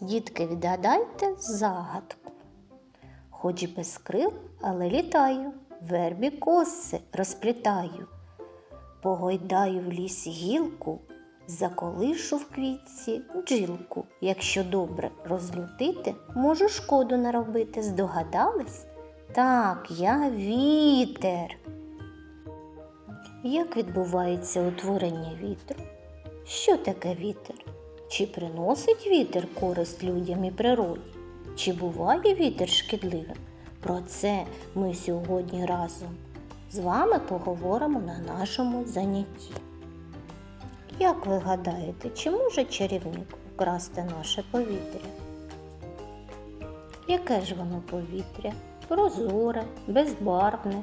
Дітки, відгадайте загадку. Хоч без крил, але літаю, вербі коси розплітаю. Погойдаю в лісі гілку, заколишу в квітці бджілку. Якщо добре розлютити, можу шкоду наробити. Здогадались? Так, я вітер. Як відбувається утворення вітру? Що таке вітер? Чи приносить вітер користь людям і природі? Чи буває вітер шкідливим? Про це ми сьогодні разом з вами поговоримо на нашому занятті. Як ви гадаєте, чи може чарівник вкрасти наше повітря? Яке ж воно повітря? Прозоре, безбарвне,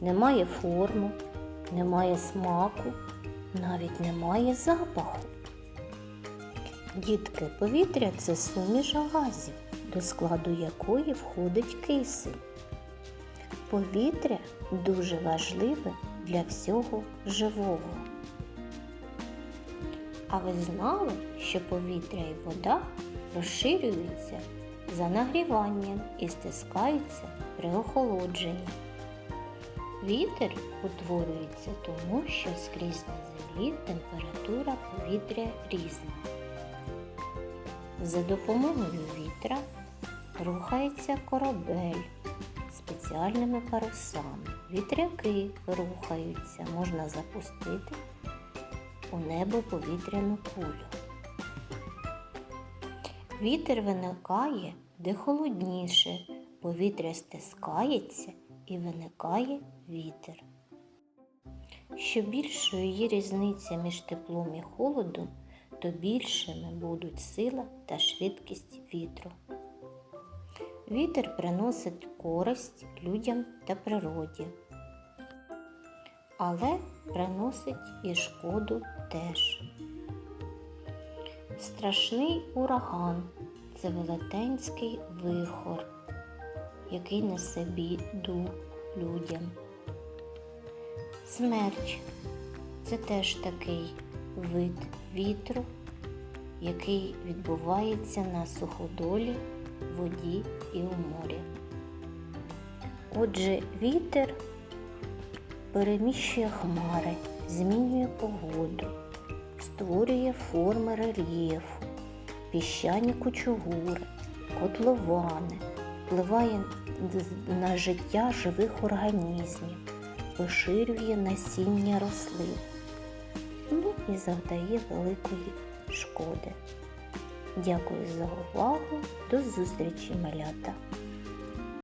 немає форми, немає смаку, навіть немає запаху. Дітки, повітря це суміш газів, до складу якої входить кисень. Повітря дуже важливе для всього живого. А ви знали, що повітря і вода розширюються за нагріванням і стискаються при охолодженні. Вітер утворюється тому, що скрізь на землі температура повітря різна. За допомогою вітра рухається корабель спеціальними парусами. Вітряки рухаються, можна запустити у небо повітряну кулю. Вітер виникає де холодніше, повітря стискається і виникає вітер. Що більшою є різниця між теплом і холодом, то більшими будуть сила та швидкість вітру. Вітер приносить користь людям та природі, але приносить і шкоду теж. Страшний ураган це велетенський вихор, який несе біду людям. Смерч це теж такий вид вітру, який відбувається на суходолі, воді і у морі. Отже, вітер переміщує хмари, змінює погоду, створює форми рельєфу, піщані кучугури, котловани, впливає на життя живих організмів, поширює насіння рослин ну і завдає великої шкоди. Дякую за увагу. До зустрічі, малята!